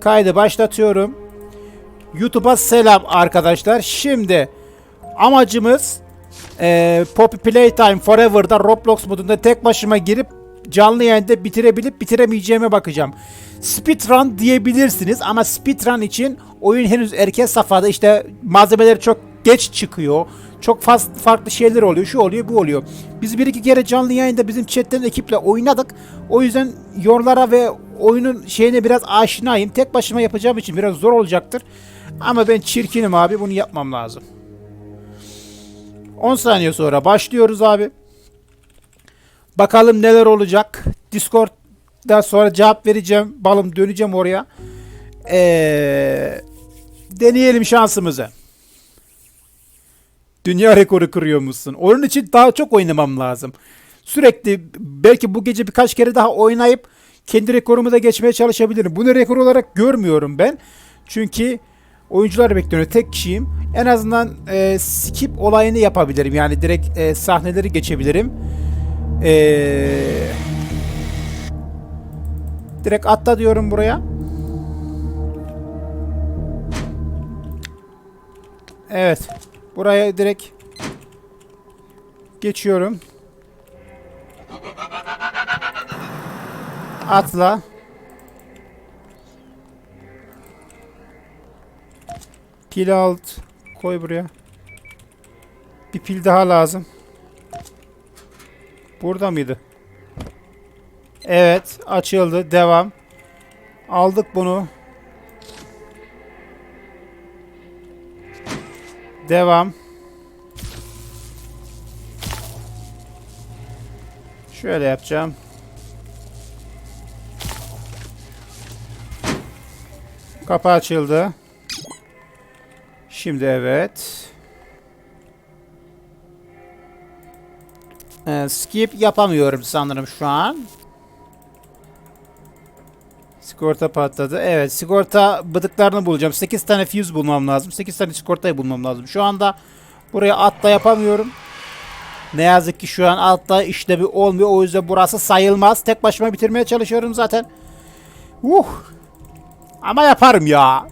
Kaydı başlatıyorum. YouTube'a selam arkadaşlar. Şimdi amacımız eee Poppy Playtime Forever'da Roblox modunda tek başıma girip canlı yayında bitirebilip bitiremeyeceğime bakacağım. Speedrun diyebilirsiniz ama speedrun için oyun henüz erken safhada işte malzemeler çok geç çıkıyor. Çok fazla farklı şeyler oluyor. Şu oluyor, bu oluyor. Biz bir iki kere canlı yayında bizim chatten ekiple oynadık. O yüzden yorlara ve oyunun şeyine biraz aşinayım. Tek başıma yapacağım için biraz zor olacaktır. Ama ben çirkinim abi. Bunu yapmam lazım. 10 saniye sonra başlıyoruz abi. Bakalım neler olacak. Discord'da sonra cevap vereceğim. Balım döneceğim oraya. Ee, deneyelim şansımızı. Dünya rekoru kırıyor musun? Onun için daha çok oynamam lazım. Sürekli belki bu gece birkaç kere daha oynayıp kendi rekorumu da geçmeye çalışabilirim. Bunu rekor olarak görmüyorum ben. Çünkü oyuncular bekliyor. Tek kişiyim. En azından e, skip olayını yapabilirim. Yani direkt e, sahneleri geçebilirim. Eee direkt atla diyorum buraya. Evet. Buraya direkt geçiyorum. Atla. Pil alt. Koy buraya. Bir pil daha lazım. Burada mıydı? Evet. Açıldı. Devam. Aldık bunu. Devam. Şöyle yapacağım. Kapı açıldı. Şimdi evet. Ee, skip yapamıyorum sanırım şu an. Sigorta patladı. Evet sigorta bıdıklarını bulacağım. 8 tane fuse bulmam lazım. 8 tane sigortayı bulmam lazım. Şu anda buraya atla yapamıyorum. Ne yazık ki şu an altta işlevi olmuyor. O yüzden burası sayılmaz. Tek başıma bitirmeye çalışıyorum zaten. Uh. Ama yaparım ya.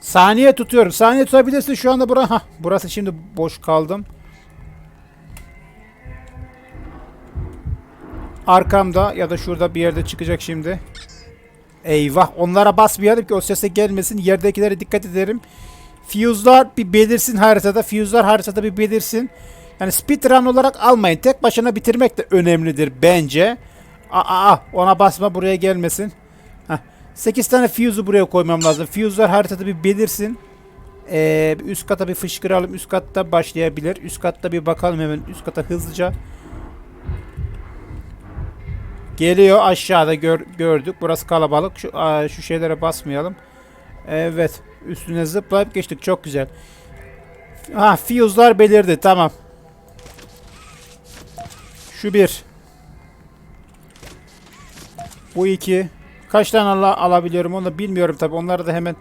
Saniye tutuyorum. Saniye tutabilirsin şu anda bura. Hah, burası şimdi boş kaldım. Arkamda ya da şurada bir yerde çıkacak şimdi. Eyvah onlara basmayalım ki o sese gelmesin. Yerdekilere dikkat ederim. Fuse'lar bir belirsin haritada. Fuse'lar haritada bir belirsin. Yani speedrun olarak almayın. Tek başına bitirmek de önemlidir bence. Aa, aa ona basma buraya gelmesin. Heh. 8 tane fuse'u buraya koymam lazım. Fuse'lar haritada bir belirsin. Ee, üst kata bir fışkıralım. Üst katta başlayabilir. Üst katta bir bakalım hemen. Üst kata hızlıca. Geliyor aşağıda gör, gördük. Burası kalabalık. Şu, aa, şu şeylere basmayalım. Evet. Üstüne zıplayıp geçtik. Çok güzel. Ha fuse'lar belirdi. Tamam. Şu bir. Bu iki. Kaç tane ala, alabiliyorum onu bilmiyorum tabi. Onları da hemen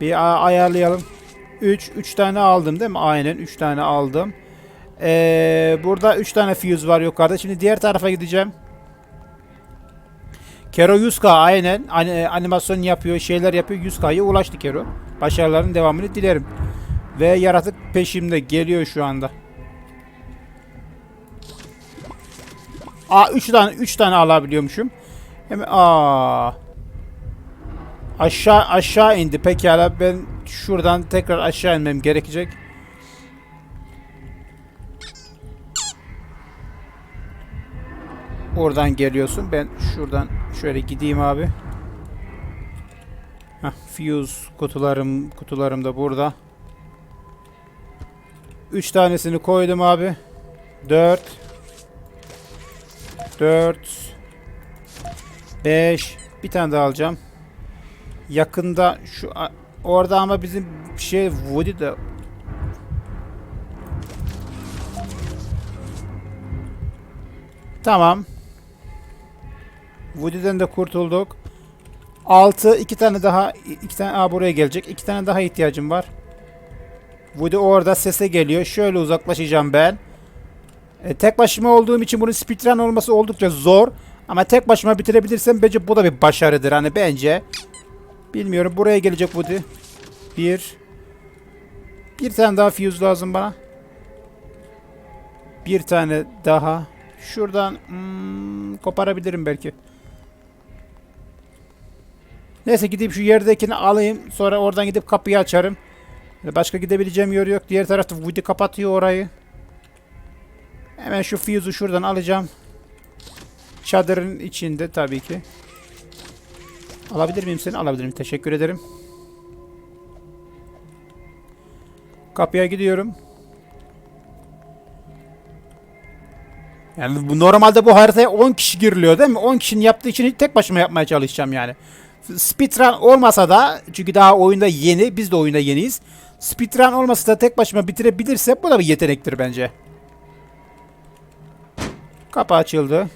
bir a- ayarlayalım. 3. 3 tane aldım değil mi? Aynen 3 tane aldım. Ee, burada 3 tane fuse var yukarıda. Şimdi diğer tarafa gideceğim. Kero 100k aynen Ani- animasyon yapıyor, şeyler yapıyor. 100k'ya ulaştı Kero. Başarıların devamını dilerim. Ve yaratık peşimde geliyor şu anda. Aa 3 tane 3 tane alabiliyormuşum. Hemen aa aşağı aşağı indi. Pekala ben şuradan tekrar aşağı inmem gerekecek. Oradan geliyorsun. Ben şuradan şöyle gideyim abi. Heh, fuse kutularım kutularım da burada. 3 tanesini koydum abi. 4 4 5 bir tane daha alacağım. Yakında şu orada ama bizim şey Woody de Tamam. Woody'den de kurtulduk. 6 iki tane daha iki tane aa, buraya gelecek. iki tane daha ihtiyacım var. Woody orada sese geliyor. Şöyle uzaklaşacağım ben. E, tek başıma olduğum için bunun speedrun olması oldukça zor. Ama tek başıma bitirebilirsem bence bu da bir başarıdır. Hani bence Bilmiyorum. Buraya gelecek Woody. Bir. Bir tane daha fuse lazım bana. Bir tane daha. Şuradan hmm, koparabilirim belki. Neyse gidip şu yerdekini alayım. Sonra oradan gidip kapıyı açarım. Başka gidebileceğim yer yok. Diğer tarafta Woody kapatıyor orayı. Hemen şu fuse'u şuradan alacağım. Çadırın içinde tabii ki. Alabilir miyim seni? Alabilirim. Teşekkür ederim. Kapıya gidiyorum. Yani bu normalde bu haritaya 10 kişi giriliyor değil mi? 10 kişinin yaptığı için tek başıma yapmaya çalışacağım yani. Speedrun olmasa da çünkü daha oyunda yeni, biz de oyunda yeniyiz. Speedrun olmasa da tek başıma bitirebilirse bu da bir yetenektir bence. Kapı açıldı.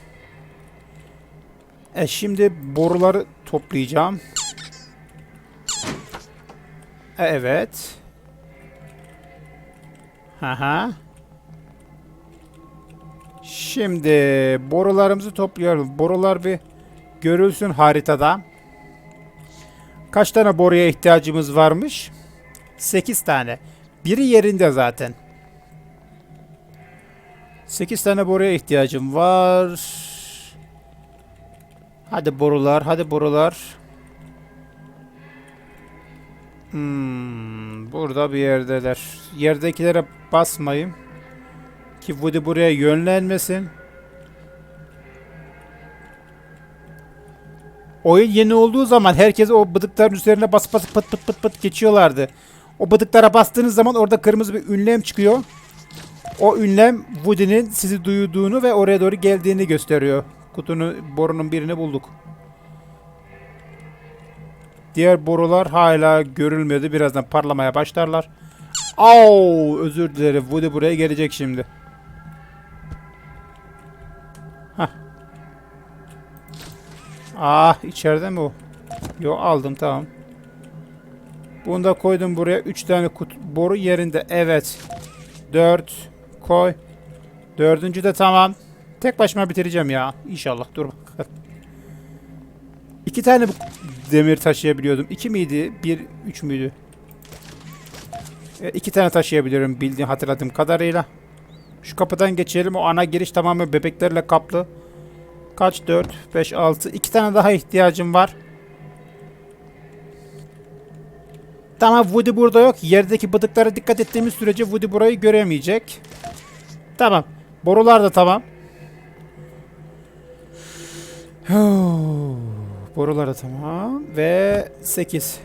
E şimdi boruları toplayacağım. E, evet. Haha. Şimdi borularımızı topluyorum. Borular bir görülsün haritada. Kaç tane boruya ihtiyacımız varmış? 8 tane. Biri yerinde zaten. 8 tane boruya ihtiyacım var. Hadi borular, hadi borular. Hmm, burada bir yerdeler. Yerdekilere basmayayım. Ki Woody buraya yönlenmesin. Oyun yeni olduğu zaman herkes o bıdıkların üzerine bas bas pıt pıt pıt pıt geçiyorlardı. O bıdıklara bastığınız zaman orada kırmızı bir ünlem çıkıyor. O ünlem Woody'nin sizi duyduğunu ve oraya doğru geldiğini gösteriyor. Kutunun borunun birini bulduk. Diğer borular hala görülmüyordu. Birazdan parlamaya başlarlar. Au, özür dilerim. Woody buraya gelecek şimdi. Hah. Ah, içeride mi o? Yo aldım tamam. Bunu da koydum buraya. 3 tane kut boru yerinde. Evet. 4 koy. Dördüncü de tamam. Tek başıma bitireceğim ya. İnşallah. Dur bakalım. İki tane demir taşıyabiliyordum. İki miydi? Bir, üç müydü? E, tane taşıyabiliyorum bildiğim hatırladığım kadarıyla. Şu kapıdan geçelim. O ana giriş tamamen bebeklerle kaplı. Kaç? 4, 5, 6. İki tane daha ihtiyacım var. Tamam Woody burada yok. Yerdeki bıdıklara dikkat ettiğimiz sürece Woody burayı göremeyecek. Tamam. Borular da tamam. Borular da tamam. Ve 8.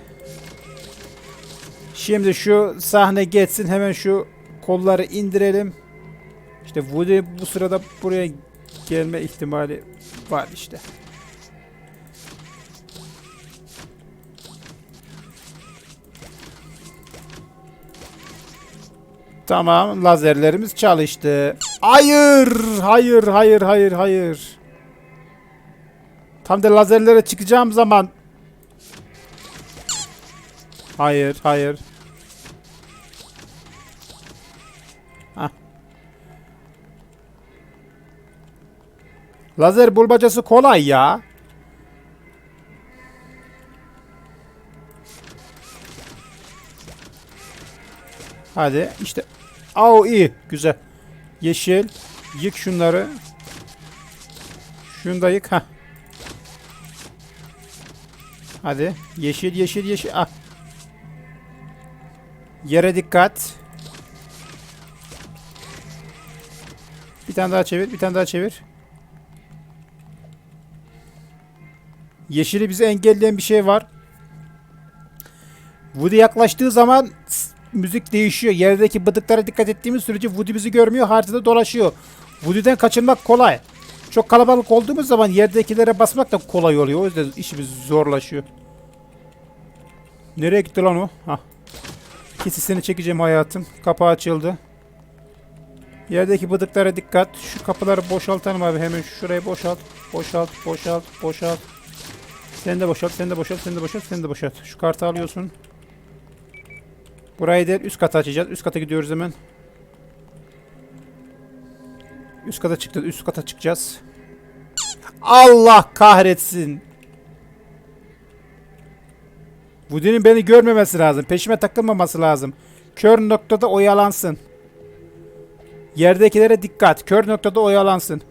Şimdi şu sahne geçsin. Hemen şu kolları indirelim. İşte Woody bu sırada buraya gelme ihtimali var işte. Tamam, lazerlerimiz çalıştı. Hayır, hayır, hayır, hayır, hayır. Tam da lazerlere çıkacağım zaman. Hayır, hayır. Lazer bulmacası kolay ya. Hadi işte. Au iyi. Güzel. Yeşil. Yık şunları. Şunu da yık. Heh. Hadi. Yeşil yeşil yeşil. Ah. Yere dikkat. Bir tane daha çevir. Bir tane daha çevir. Yeşili bizi engelleyen bir şey var. Woody yaklaştığı zaman müzik değişiyor. Yerdeki bıdıklara dikkat ettiğimiz sürece Woody bizi görmüyor. Haritada dolaşıyor. Woody'den kaçınmak kolay. Çok kalabalık olduğumuz zaman yerdekilere basmak da kolay oluyor. O yüzden işimiz zorlaşıyor. Nereye gitti lan o? Hah. Kesisini çekeceğim hayatım. Kapağı açıldı. Yerdeki bıdıklara dikkat. Şu kapıları boşaltalım abi. Hemen şurayı boşalt. Boşalt, boşalt, boşalt. Sen de boşalt, sen de boşalt, sen de boşalt, sen de boşalt. Şu kartı alıyorsun. Burayı değil, üst kata açacağız. Üst kata gidiyoruz hemen. Üst kata çıktı, üst kata çıkacağız. Allah kahretsin. Woody'nin beni görmemesi lazım. Peşime takılmaması lazım. Kör noktada oyalansın. Yerdekilere dikkat. Kör noktada oyalansın.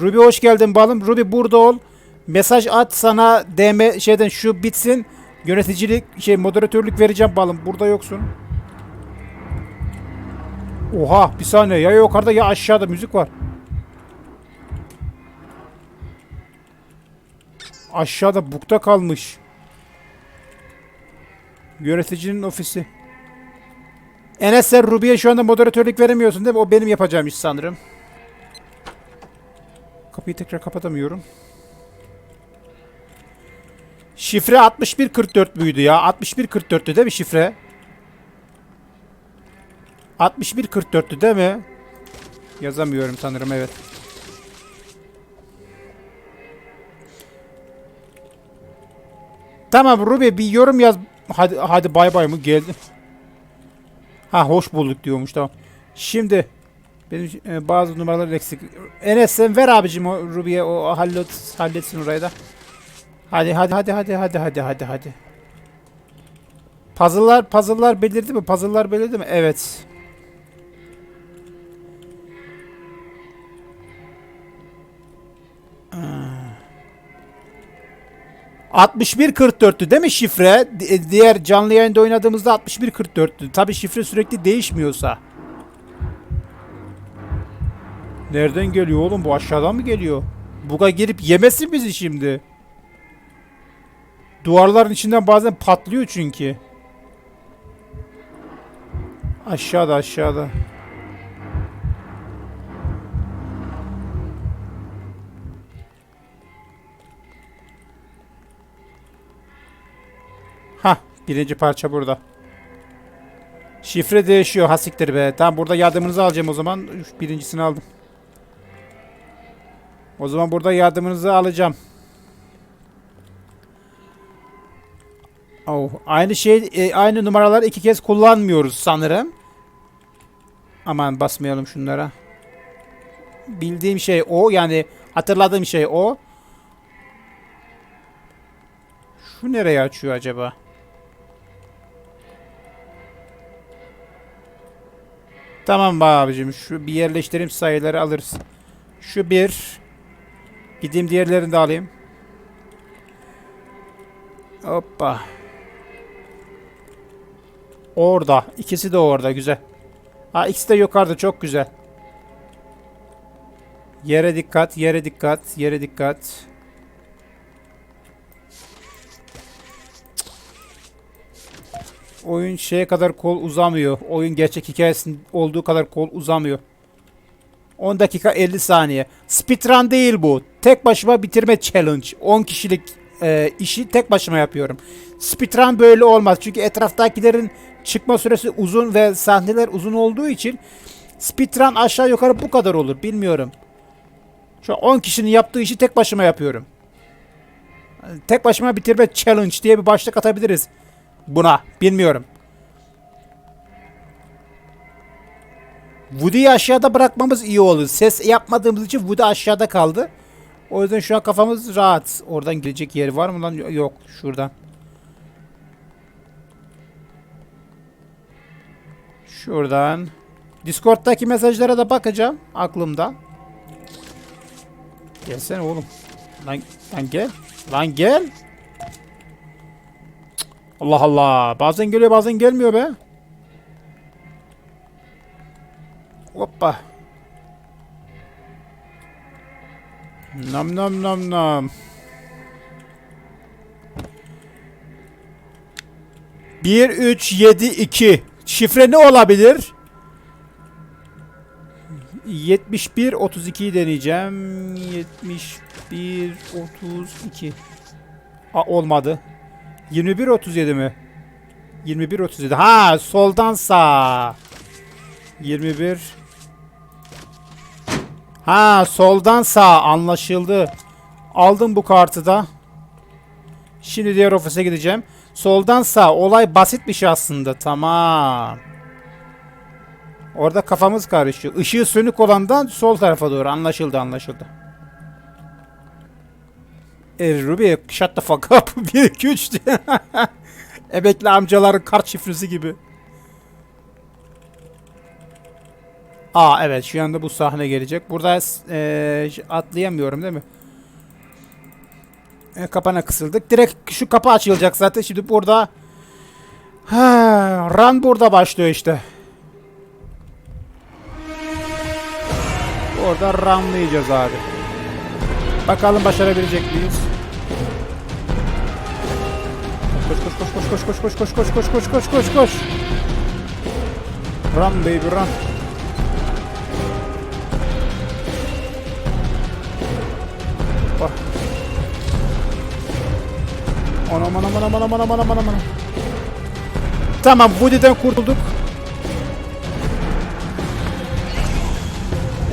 Ruby hoş geldin balım. Ruby burada ol. Mesaj at sana DM şeyden şu bitsin. Yöneticilik şey moderatörlük vereceğim balım. Burada yoksun. Oha bir saniye ya yukarıda ya aşağıda müzik var. Aşağıda bukta kalmış. Yöneticinin ofisi. Enes sen Ruby'ye şu anda moderatörlük veremiyorsun değil mi? O benim yapacağım iş sanırım. Kapıyı tekrar kapatamıyorum. Şifre 6144 müydü ya? 6144'tü değil mi şifre? 6144'tü değil mi? Yazamıyorum sanırım evet. Tamam Ruby bir yorum yaz. Hadi hadi bay bay mı geldi? Ha hoş bulduk diyormuş tamam. Şimdi benim e, bazı numaralar eksik. Enes sen ver abicim o Ruby'ye o hallet halletsin orayı da. Hadi hadi hadi hadi hadi hadi hadi hadi. Puzzle'lar puzzle'lar belirdi mi? Puzzle'lar belirdi mi? Evet. Aa. 6144'tü değil mi şifre? Di- Diğer canlı yayında oynadığımızda 6144'tü. Tabi şifre sürekli değişmiyorsa. Nereden geliyor oğlum? Bu aşağıdan mı geliyor? Buga girip yemesin bizi şimdi. Duvarların içinden bazen patlıyor çünkü. Aşağıda aşağıda. Ha, birinci parça burada. Şifre değişiyor. Hasiktir be. Tamam burada yardımınızı alacağım o zaman. Birincisini aldım. O zaman burada yardımınızı alacağım. Oh, aynı şey e, aynı numaraları iki kez kullanmıyoruz sanırım. Aman basmayalım şunlara. Bildiğim şey o yani hatırladığım şey o. Şu nereye açıyor acaba? Tamam abicim şu bir yerleştireyim sayıları alırız. Şu bir. Gideyim diğerlerini de alayım. Hoppa. Orada. İkisi de orada. Güzel. Ha ikisi de yukarıda. Çok güzel. Yere dikkat. Yere dikkat. Yere dikkat. Oyun şeye kadar kol uzamıyor. Oyun gerçek hikayesinin olduğu kadar kol uzamıyor. 10 dakika 50 saniye. Speedrun değil bu. Tek başıma bitirme challenge. 10 kişilik e, işi tek başıma yapıyorum. Speedrun böyle olmaz. Çünkü etraftakilerin çıkma süresi uzun ve sahneler uzun olduğu için speedrun aşağı yukarı bu kadar olur. Bilmiyorum. Şu an 10 kişinin yaptığı işi tek başıma yapıyorum. Tek başıma bitirme challenge diye bir başlık atabiliriz buna. Bilmiyorum. Woody'yi aşağıda bırakmamız iyi olur. Ses yapmadığımız için Woody aşağıda kaldı. O yüzden şu an kafamız rahat. Oradan gelecek yeri var mı lan? Yok. Şuradan. Şuradan. Discord'daki mesajlara da bakacağım. Aklımda. Gelsene oğlum. Lan, lan gel. Lan gel. Allah Allah. Bazen geliyor bazen gelmiyor be. Hoppa. Nam nam nam nam. Bir, üç, yedi, iki. Şifre ne olabilir? 71 32'yi deneyeceğim. 71 32. Aa, olmadı. 21 37 mi? 21 37. Ha, soldan sağ. 21 Ha soldan sağ anlaşıldı. Aldım bu kartı da. Şimdi diğer ofise gideceğim. Soldan sağ olay basitmiş aslında. Tamam. Orada kafamız karışıyor. Işığı sönük olandan sol tarafa doğru anlaşıldı anlaşıldı. E, Ruby shut the fuck up. 1 2 3 Emekli amcaların kart şifresi gibi. Aa evet şu anda bu sahne gelecek. Burada e, atlayamıyorum değil mi? E, kapana kısıldık. Direkt şu kapı açılacak zaten. Şimdi burada ha, run burada başlıyor işte. Orada runlayacağız abi. Bakalım başarabilecek miyiz? Koş koş koş koş koş koş koş koş koş koş koş koş koş. Run baby run. Bak. Anam anam anam anam anam anam anam. Tamam Woody'den kurtulduk.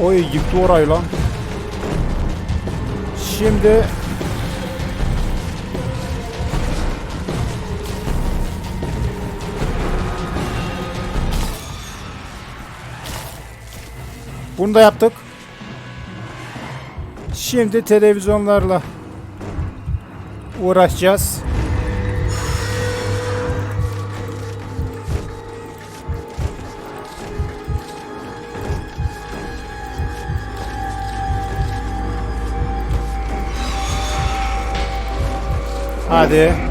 Oy yıktı orayı lan. Şimdi Bunu da yaptık. Şimdi televizyonlarla uğraşacağız. Hadi.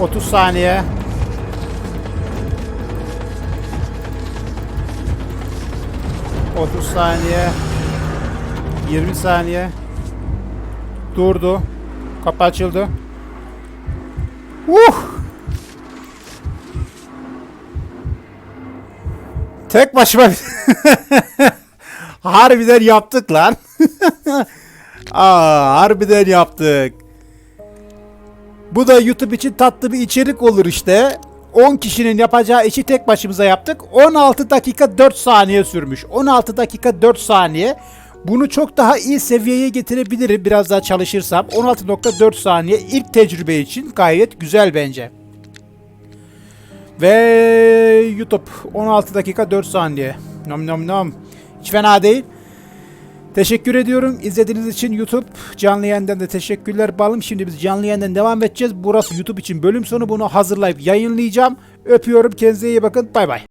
Otuz saniye. Otuz saniye. Yirmi saniye. Durdu. Kapı açıldı. Uh! Tek başıma Harbiden yaptık lan. Aa, harbiden yaptık. Bu da YouTube için tatlı bir içerik olur işte. 10 kişinin yapacağı işi tek başımıza yaptık. 16 dakika 4 saniye sürmüş. 16 dakika 4 saniye. Bunu çok daha iyi seviyeye getirebilirim biraz daha çalışırsam. 16.4 saniye ilk tecrübe için gayet güzel bence. Ve YouTube 16 dakika 4 saniye. Nom nom nom. Hiç fena değil. Teşekkür ediyorum. İzlediğiniz için YouTube canlı yayından da teşekkürler balım. Şimdi biz canlı yayından devam edeceğiz. Burası YouTube için bölüm sonu. Bunu hazırlayıp yayınlayacağım. Öpüyorum. Kendinize iyi bakın. Bay bay.